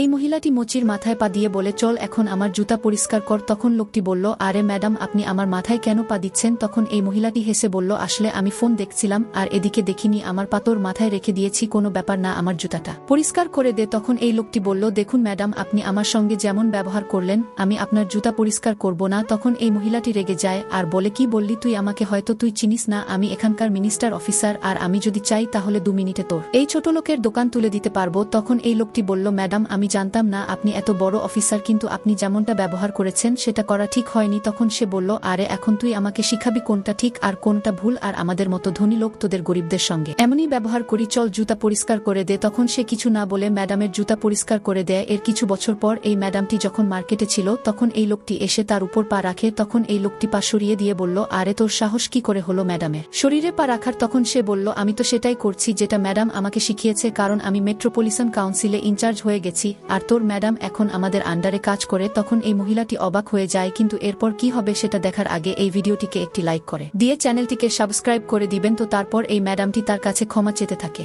এই মহিলাটি মোচির মাথায় পা দিয়ে বলে, চল এখন আমার জুতা পরিষ্কার কর। তখন লোকটি বলল, আরে ম্যাডাম, আপনি আমার মাথায় কেন পা দিচ্ছেন? তখন এই মহিলাটি হেসে বলল, আসলে আমি ফোন দেখছিলাম, আর এদিকে দেখিনি, আমার পাতর মাথায় রেখে দিয়েছি, কোনো ব্যাপার না, আমার জুতাটা। পরিষ্কার করে দে, তখন এই লোকটি বলল, দেখুন ম্যাডাম, আপনি আমার সঙ্গে যেমন ব্যবহার করলেন, আমি আপনার জুতা পরিষ্কার করব না। তখন এই মহিলাটি রেগে যায়, আর বলে, কি বললি তুই আমাকে, হয়তো তুই চিনিস না, আমি এখানকার মিনিস্টার অফিসার, আর আমি যদি চাই তাহলে দু মিনিটে তোর। এই ছোট লোকের দোকান তুলে দিতে পারব, তখন এই লোকটি বলল, ম্যাডাম, আমি জানতাম না আপনি এত বড় অফিসার, কিন্তু আপনি যেমনটা ব্যবহার করেছেন সেটা করা ঠিক হয়নি। তখন সে বলল, আরে, এখন তুই আমাকে শিখাবি কোনটা ঠিক আর কোনটা ভুল আর আমাদের মতো ধনী লোক তোদের গরিবদের সঙ্গে। এমনই ব্যবহার করি, চল জুতা পরিষ্কার করে দে। তখন সে কিছু না বলে ম্যাডামের জুতা পরিষ্কার করে দেয়। এর কিছু বছর পর এই ম্যাডামটি যখন মার্কেটে ছিল, তখন এই লোকটি এসে তার উপর পা রাখে। তখন এই লোকটি পা সরিয়ে দিয়ে বলল, আরে, তোর সাহস কি করে হলো ম্যাডামের? শরীরে পা রাখার তখন সে বলল, আমি তো সেটাই করছি যেটা ম্যাডাম আমাকে শিখিয়েছে, কারণ আমি মেট্রোপলিটন কাউন্সিলে ইনচার্জ হয়ে গেছি। আর তোর ম্যাডাম এখন আমাদের আন্ডারে কাজ করে, তখন এই মহিলাটি অবাক হয়ে যায়, কিন্তু এরপর কি হবে সেটা দেখার আগে এই ভিডিওটিকে একটি লাইক করে। দিয়ে চ্যানেলটিকে সাবস্ক্রাইব করে দিবেন, তো তারপর এই ম্যাডামটি তার কাছে ক্ষমা চেতে থাকে।